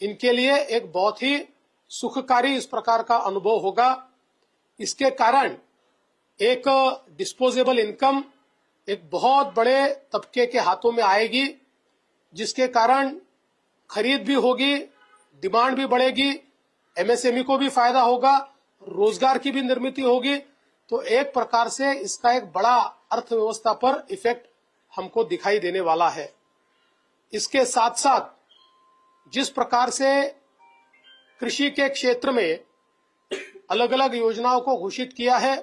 इनके लिए एक बहुत ही सुखकारी इस प्रकार का अनुभव होगा। इसके कारण एक डिस्पोजेबल इनकम एक बहुत बड़े तबके के हाथों में आएगी, जिसके कारण खरीद भी होगी डिमांड भी बढ़ेगी एमएसएमई को भी फ़ायदा होगा, रोज़गार की भी निर्मित होगी। तो एक प्रकार से इसका एक बड़ा अर्थव्यवस्था पर इफ़ेक्ट हमको दिखाई देने वाला है। इसके साथ साथ जिस प्रकार से कृषि के क्षेत्र में अलग अलग योजनाओं को घोषित किया है,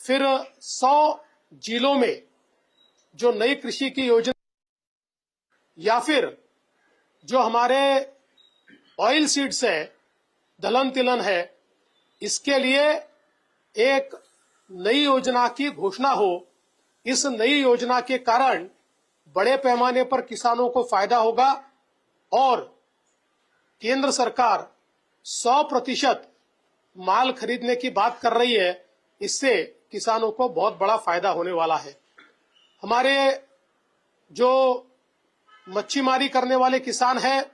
फिर 100 जिलों में जो नई कृषि की योजना या फिर जो हमारे ऑयल सीड्स है, दलहन तिलहन है, इसके लिए एक नई योजना की घोषणा हो, इस नई योजना के कारण बड़े पैमाने पर किसानों को फ़ायदा होगा। और केंद्र सरकार 100 प्रतिशत माल खरीदने की बात कर रही है, इससे किसानों को बहुत बड़ा फ़ायदा होने वाला है। हमारे जो मच्छीमारी करने वाले किसान हैं,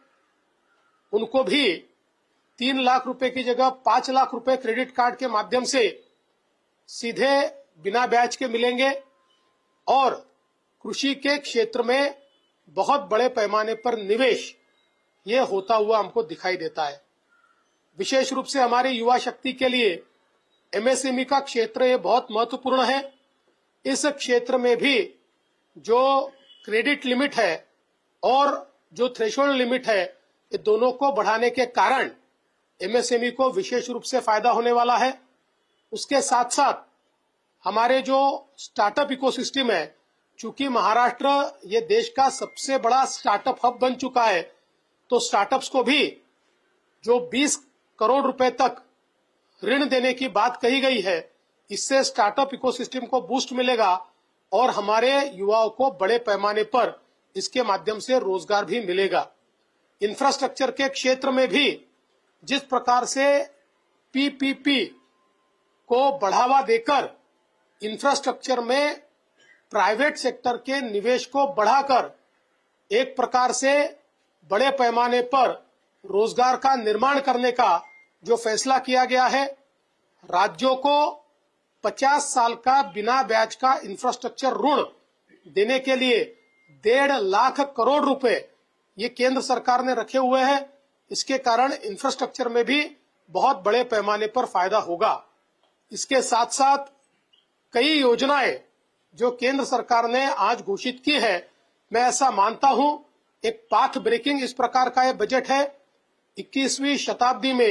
उनको भी तीन लाख रुपए की जगह पाँच लाख रुपए क्रेडिट कार्ड के माध्यम से सीधे बिना ब्याज के मिलेंगे और कृषि के क्षेत्र में बहुत बड़े पैमाने पर निवेश ये होता हुआ हमको दिखाई देता है। विशेष रूप से हमारे युवा शक्ति के लिए एमएसएमई का क्षेत्र ये बहुत महत्वपूर्ण है। इस क्षेत्र में भी जो क्रेडिट लिमिट है और जो थ्रेशोल्ड लिमिट है, ये दोनों को बढ़ाने के कारण एमएसएमई को विशेष रूप से फ़ायदा होने वाला है। उसके साथ साथ हमारे जो स्टार्टअप इकोसिस्टम है, चूँकि महाराष्ट्र ये देश का सबसे बड़ा स्टार्टअप हब बन चुका है तो स्टार्टअप्स को भी जो 20 करोड़ रुपए तक ऋण देने की बात कही गई है, इससे स्टार्टअप इकोसिस्टम को बूस्ट मिलेगा और हमारे युवाओं को बड़े पैमाने पर इसके माध्यम से रोज़गार भी मिलेगा। इंफ्रास्ट्रक्चर के क्षेत्र में भी जिस प्रकार से पीपीपी को बढ़ावा देकर इंफ्रास्ट्रक्चर में प्राइवेट सेक्टर के निवेश को बढ़ाकर एक प्रकार से बड़े पैमाने पर रोज़गार का निर्माण करने का जो फैसला किया गया है, राज्यों को 50 साल का बिना ब्याज का इंफ्रास्ट्रक्चर ऋण देने के लिए डेढ़ लाख करोड़ रुपए ये केंद्र सरकार ने रखे हुए हैं। इसके कारण इंफ्रास्ट्रक्चर में भी बहुत बड़े पैमाने पर फ़ायदा होगा। इसके साथ साथ कई योजनाएँ जो केंद्र सरकार ने आज घोषित की है, मैं ऐसा मानता हूँ एक पाथ ब्रेकिंग इस प्रकार का यह बजट है। 21वीं शताब्दी में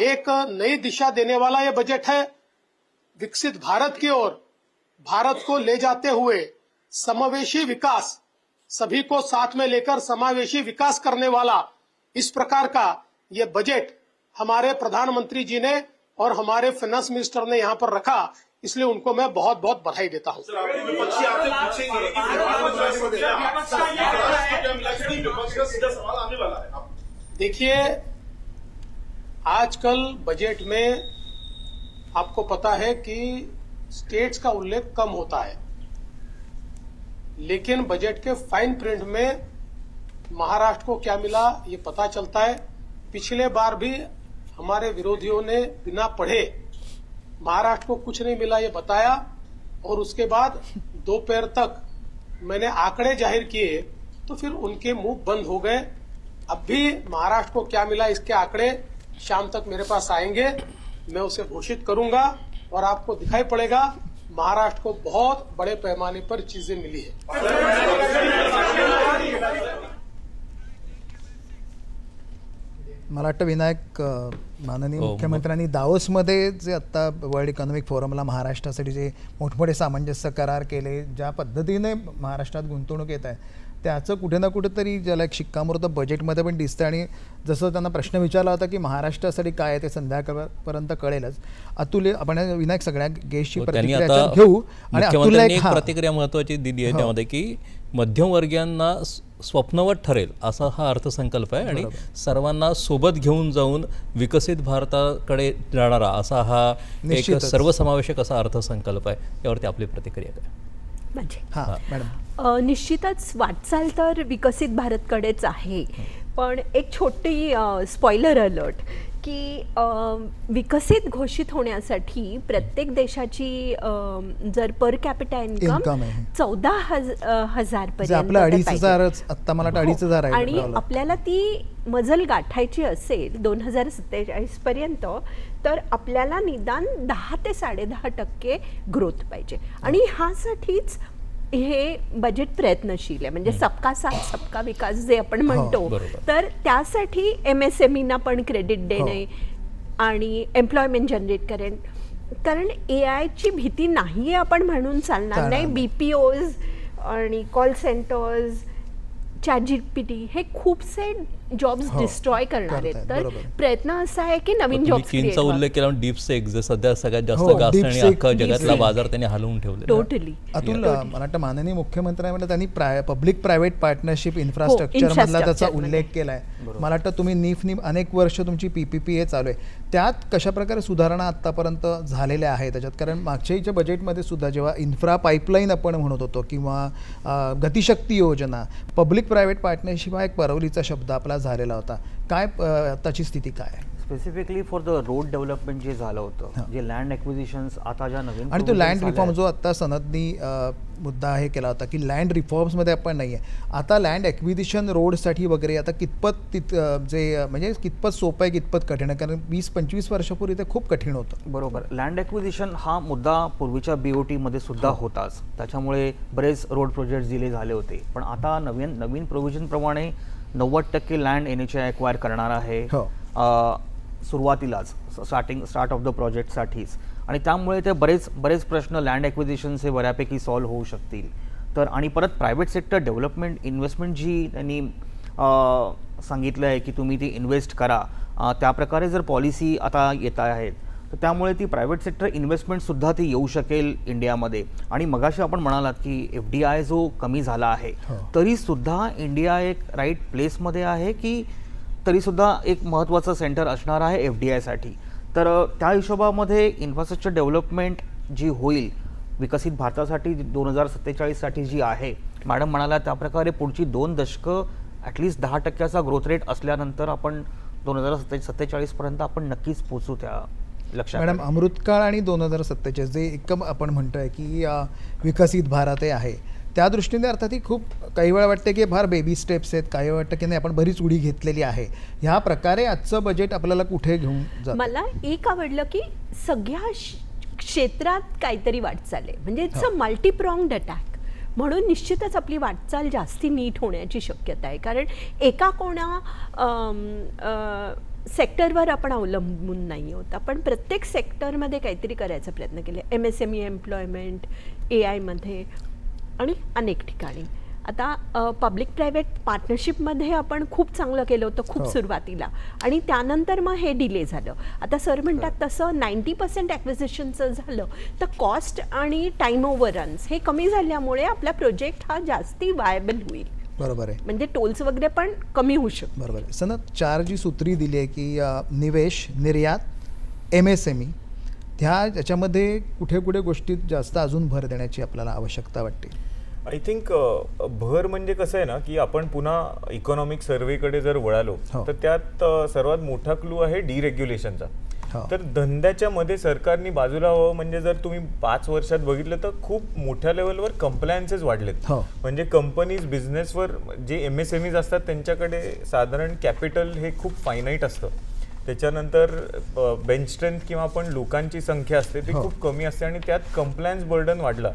एक नई दिशा देने वाला यह बजट है। विकसित भारत की ओर भारत को ले जाते हुए समावेशी विकास सभी को साथ में लेकर समावेशी विकास करने वाला इस प्रकार का ये बजट हमारे प्रधानमंत्री जी ने और हमारे फाइनेंस मिनिस्टर ने यहाँ पर रखा। इसलिए उनको मैं बहुत बहुत बधाई देता हूँ। देखिए, आजकल बजट में आपको पता है कि स्टेट्स का उल्लेख कम होता है। लेकिन बजट के फाइन प्रिंट में महाराष्ट्र को क्या मिला, ये पता चलता है। पिछले बार भी हमारे विरोधियों ने बिना पढ़े महाराष्ट्र को कुछ नहीं मिला, ये बताया। और उसके बाद दोपहर तक मैंने आंकड़े ज़ाहिर किए तो फिर उनके मुंह बंद हो गए। अब भी महाराष्ट्र को क्या मिला इसके आंकड़े? शाम तक मेरे पास आएंगे। मैं उसे घोषित करूंगा और आपको दिखाई पड़ेगा महाराष्ट्र को बहुत बड़े पैमाने पर चीजें मिली है। मला वाटतं विनायक माननीय हो, मुख्यमंत्र्यांनी दाओसमध्ये जे आत्ता वर्ल्ड इकॉनॉमिक फोरमला महाराष्ट्रासाठी जे मोठमोठे सामंजस्य करार केले ज्या पद्धतीने महाराष्ट्रात गुंतवणूक येत आहे त्याचं कुठे ना कुठेतरी ज्याला एक शिक्कामोर्तब बजेटमध्ये पण दिसतं आणि जसं त्यांना प्रश्न विचारला होता की महाराष्ट्रासाठी काय आहे ते संध्याकाळपर्यंत कळेलच. अतुल आपण विनायक सगळ्या गेस्टची हो, त्यांनी प्रतिक्रिया घेऊ. आणि अतुलला एक प्रतिक्रिया महत्वाची दिली आहे हो. त्यामध्ये की मध्यमवर्गीयांना स्वप्नवत ठरेल असा हा अर्थसंकल्प आहे. आणि सर्वांना सोबत घेऊन जाऊन विकसित भारताकडे जाणारा असा हा एक. सर्वसमावेशक असा अर्थसंकल्प आहे. यावरती आपली प्रतिक्रिया काय? म्हणजे. हां. मॅडम. निश्चितच वाटचाल तर विकसित भारतकडेच आहे पण एक छोटी स्पॉइलर अलर्ट की विकसित घोषित होण्यासाठी प्रत्येक देशाची जर पर कॅपिटा इन्कम. चौदा हज हजार पर्यंत अडीच आत्ता मला वाटतं अडीच हजार हो. आणि. आपल्याला ती मजल गाठायची असेल दोन हजार सत्तेचाळीस पर्यंत तर आपल्याला निदान दहा ते साडेदहा टक्के ग्रोथ पाहिजे आणि ह्यासाठीच हे बजेट प्रयत्नशील आहे. म्हणजे सबका साथ सबका विकास जे आपण म्हणतो. तर त्यासाठी एम एस एम ईना पण क्रेडिट देणे आणि एम्प्लॉयमेंट जनरेट करेन. कारण ए आयची भीती नाही आहे आपण म्हणून चालणार नाही. बी पी ओज आणि call centres chat G P T हे खूपसे जॉब्स हो, डिस्ट्रॉय करणार आहेत. तर. प्रयत्न असा आहे की नवीन जॉब्स चीनचा उल्लेख केला डीप सेक जे सध्या सगळ्यात जास्त हो, गाजतं आणि अख्खा जगातला. बाजार त्यांनी हलवून ठेवले टोटली अतुल मला वाटतं माननीय मुख्यमंत्र्यांनी त्यांनी पब्लिक प्रायव्हेट पार्टनरशिप इन्फ्रास्ट्रक्चर मधला त्याचा. उल्लेख केलाय. मला वाटतं तुम्ही नीफ नीफ अनेक वर्ष तुमची पीपीपी हे चालू आहे. त्यात कशा प्रकारे सुधारणा आतापर्यंत झालेल्या आहेत? त्याच्यात कारण मागच्याच्या बजेटमध्ये सुद्धा जेव्हा इन्फ्रा पाईपलाईन आपण म्हणत होतो किंवा गतिशक्ती योजना पब्लिक प्रायव्हेट पार्टनरशिप हा एक परवलीचा शब्द आपला झालेला होता. काय आताची स्थिती काय? आहे specifically for the road development जे झालं होतं जे लँड ॲक्विजिशन्स आता ज्या नवीन आणि तो लँड रिफॉर्म जो आत्ता सनदनी मुद्दा हे केला होता की लँड रिफॉर्म्समध्ये आपण नाही आहे आता लँड ॲक्विजिशन रोडसाठी वगैरे आता कितपत तित जे म्हणजे कितपत सोपं आहे कितपत कठीण आहे? कारण वीस पंचवीस वर्षापूर्वी ते खूप कठीण होतं. बरोबर. लँड ॲक्विजिशन हा मुद्दा पूर्वीच्या बी ओ टीमध्ये सुद्धा होताच. त्याच्यामुळे बरेच रोड प्रोजेक्ट डिले झाले होते. पण आता नवीन नवीन प्रोव्हिजनप्रमाणे नव्वद टक्के लँड एन एच आय एक्वायर करणार आहे. हो. सुरुवातीलाच स्टार्टिंग स्टार्ट ऑफ द प्रोजेक्टसाठीच आणि त्यामुळे ते बरेच बरेच प्रश्न लँड ॲक्विजिशन्स हे बऱ्यापैकी सॉल्व्ह होऊ शकतील. तर आणि परत प्रायव्हेट सेक्टर डेव्हलपमेंट इन्व्हेस्टमेंट जी त्यांनी सांगितलं आहे की तुम्ही ती इन्व्हेस्ट करा. त्याप्रकारे जर पॉलिसी आता येत आहेत तर त्यामुळे ती प्रायव्हेट सेक्टर इन्व्हेस्टमेंटसुद्धा ती येऊ शकेल इंडियामध्ये आणि मगाशी आपण म्हणालात की एफ डी आय जो कमी झाला आहे हो. तरीसुद्धा इंडिया एक राईट प्लेसमध्ये आहे की तरीसुद्धा एक महत्त्वाचं सेंटर असणार आहे एफ डी आयसाठी तर त्या हिशोबामध्ये इन्फ्रास्ट्रक्चर डेव्हलपमेंट जी होईल विकसित भारतासाठी दोन हजार सत्तेचाळीससाठी जी आहे मॅडम म्हणाला त्याप्रकारे पुढची दोन दशकं ॲटलिस्ट दहा टक्क्याचा ग्रोथ रेट असल्यानंतर आपण दोन हजार सत्ते सत्तेचाळीसपर्यंत आपण नक्कीच पोचू त्या लक्षात मॅडम अमृतकाळ आणि दोन हजार सत्तेचाळीस जे एकम आपण म्हणतोय की विकसित भारत हे आहे त्या दृष्टीने अर्थात ही खूप काही वेळा वाटते की फार बेबी स्टेप्स आहेत काही वेळा वाटतं की नाही आपण बरीच उडी घेतलेली आहे. ह्या प्रकारे आजचं बजेट आपल्याला कुठे घेऊन जातं? मला एक आवडलं की सगळ्या श- क्षेत्रात काहीतरी वाटचाल आहे. म्हणजे इट्स अ मल्टीप्रॉंगड अटॅक म्हणून निश्चितच आपली वाटचाल जास्ती नीट होण्याची शक्यता आहे. कारण एका कोणा सेक्टरवर आपण अवलंबून नाही होत आपण प्रत्येक सेक्टरमध्ये काहीतरी करायचा प्रयत्न केला. M S M E employment A आयमध्ये आणि अनेक ठिकाणी. आता पब्लिक प्रायव्हेट पार्टनरशिपमध्ये आपण खूप चांगलं केलं होतं खूप हो. सुरुवातीला. आणि त्यानंतर मग हे डिले झालं. आता सर म्हणतात तसं नाईन्टी पर्सेंट ॲक्विजिशनचं झालं तर कॉस्ट आणि टाईम ओव्हर रन्स हे कमी झाल्यामुळे आपला प्रोजेक्ट हा जास्ती वायबल होईल. बरोबर आहे म्हणजे टोल्स वगैरे पण कमी होऊ शकतो बरोबर आहे सनत चार जी सूत्री दिली आहे की निवेश निर्यात एम एस एम ई ह्या याच्यामध्ये कुठे कुठे गोष्टीत जास्त अजून भर देण्याची आपल्याला आवश्यकता वाटते आय थिंक भर म्हणजे कसं आहे ना की आपण पुन्हा इकॉनॉमिक सर्वेकडे जर वळालो हो. तर त्यात सर्वात मोठा क्लू आहे डिरेग्युलेशनचा. तर धंद्याच्या मध्ये सरकारनी बाजूला हवं म्हणजे जर तुम्ही पाच वर्षात बघितलं तर खूप मोठ्या लेवलवर कम्प्लायन्सेस वाढलेत. हो. म्हणजे कंपनीज बिझनेसवर जे एम एस एम ईज असतात त्यांच्याकडे साधारण कॅपिटल हे खूप फायनाईट असतं. त्याच्यानंतर बेंच स्ट्रेंथ किंवा आपण लोकांची संख्या असते ती हो. खूप कमी असते आणि त्यात कम्प्लायन्स बर्डन वाढला.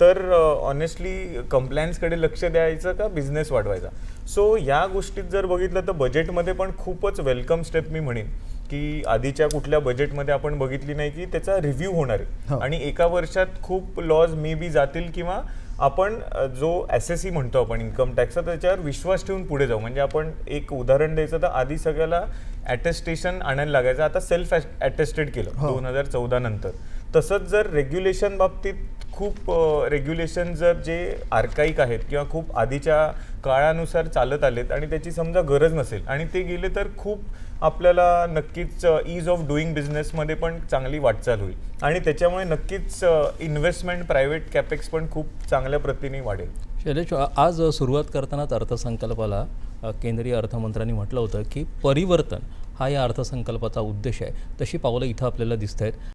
तर ऑनेस्टली कम्प्लायन्सकडे लक्ष द्यायचं का बिझनेस वाढवायचा? सो या गोष्टीत जर बघितलं तर बजेटमध्ये पण खूपच वेलकम स्टेप मी म्हणेन. की आधीच्या कुठल्या बजेटमध्ये आपण बघितली नाही की त्याचा रिव्ह्यू होणार हो. आहे आणि एका वर्षात खूप लॉज मे बी जातील किंवा आपण जो एस एस सी म्हणतो आपण इन्कम टॅक्सचा त्याच्यावर विश्वास ठेवून पुढे जाऊ म्हणजे आपण एक उदाहरण द्यायचं तर आधी सगळ्याला अटेस्टेशन आणायला लागायचं आता सेल्फ अटेस्टेड केलं हो. दोन हजार चौदा नंतर तसंच जर रेग्युलेशन बाबतीत खूप रेग्युलेशन जर जे आर्काईक आहेत किंवा खूप आधीच्या काळानुसार चालत आलेत आणि त्याची समजा गरज नसेल आणि ते गेले तर खूप आपल्याला नक्कीच ईज ऑफ डुईंग बिझनेसमध्ये पण चांगली वाटचाल होईल. आणि त्याच्यामुळे नक्कीच इन्व्हेस्टमेंट प्रायव्हेट कॅपेक्स पण खूप चांगल्या प्रतीने वाढेल. शैलेश आज सुरुवात करतानाच अर्थसंकल्पाला केंद्रीय अर्थमंत्र्यांनी म्हटलं होतं की परिवर्तन हा या अर्थसंकल्पाचा उद्देश आहे. तशी पावलं इथं आपल्याला दिसत आहेत